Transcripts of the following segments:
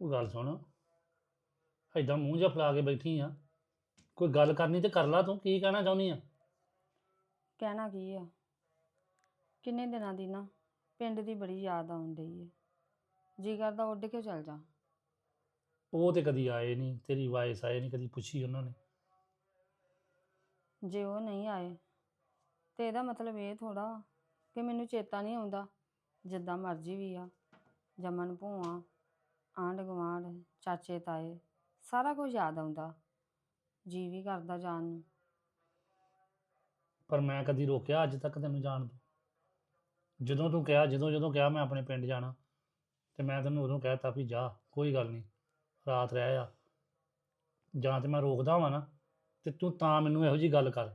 ਉਹ ਗੱਲ ਸੁਣ। ਐਦਾਂ ਮੂੰਹ ਜਿਹਾ ਫਲਾ ਕੇ ਬੈਠੀ ਆ। ਕੋਈ ਗੱਲ ਕਰਨੀ ਤੇ ਕਰ ਲਾ ਤੂੰ ਕੀ ਕਹਿਣਾ ਚਾਹੁੰਦੀ ਆ? ਕਹਿਣਾ ਕੀ ਆ? ਕਿੰਨੇ ਦਿਨਾਂ ਦੀ ਨਾ ਪਿੰਡ ਦੀ ਬੜੀ ਯਾਦ ਆਉਣ ਡਈ ਜੀ ਕਰਦਾ ਉੱਡ ਕੇ ਚੱਲ ਜਾ। ਉਹ ਤੇ ਕਦੀ ਆਏ ਨਹੀਂ ਤੇਰੀ ਵਾਇਸ ਆਏ ਨਹੀਂ ਕਦੀ ਪੁੱਛੀ ਉਹਨਾਂ ਨੇ। ਜੇ ਉਹ ਨਹੀਂ ਆਏ ਤੇ ਇਹਦਾ ਮਤਲਬ ਇਹ ਥੋੜਾ ਕਿ ਮੈਨੂੰ ਚੇਤਾ ਨਹੀਂ ਆਉਂਦਾ ਜਿੱਦਾਂ ਮਰਜ਼ੀ ਵੀ ਆ ਜੰਮਣ ਭੂਆ। ਆਂਢ ਗੁਆਂਢ ਚਾਚੇ ਤਾਏ ਸਾਰਾ ਕੁਝ ਯਾਦ ਆਉਂਦਾ। ਜੀ ਵੀ ਕਰਦਾ ਜਾਣ ਨੂੰ। ਪਰ ਮੈਂ ਕਦੀ ਰੋਕਿਆ ਅੱਜ ਤੱਕ ਤੈਨੂੰ ਜਾਣ ਤੋਂ? ਜਦੋਂ ਤੂੰ ਕਿਹਾ ਜਦੋਂ ਜਦੋਂ ਕਿਹਾ ਮੈਂ ਆਪਣੇ ਪਿੰਡ ਜਾਣਾ ਤੇ ਮੈਂ ਤੈਨੂੰ ਉਦੋਂ ਕਹਿਤਾ ਵੀ ਜਾ ਕੋਈ ਗੱਲ ਨਹੀਂ ਰਾਤ ਰਹਿ ਆ। ਜਾਂ ਤੇ ਮੈਂ ਰੋਕਦਾ ਵਾਂ ਨਾ ਤੇ ਤੂੰ ਤਾਂ ਮੈਨੂੰ ਇਹੋ ਜੀ ਗੱਲ ਕਰ।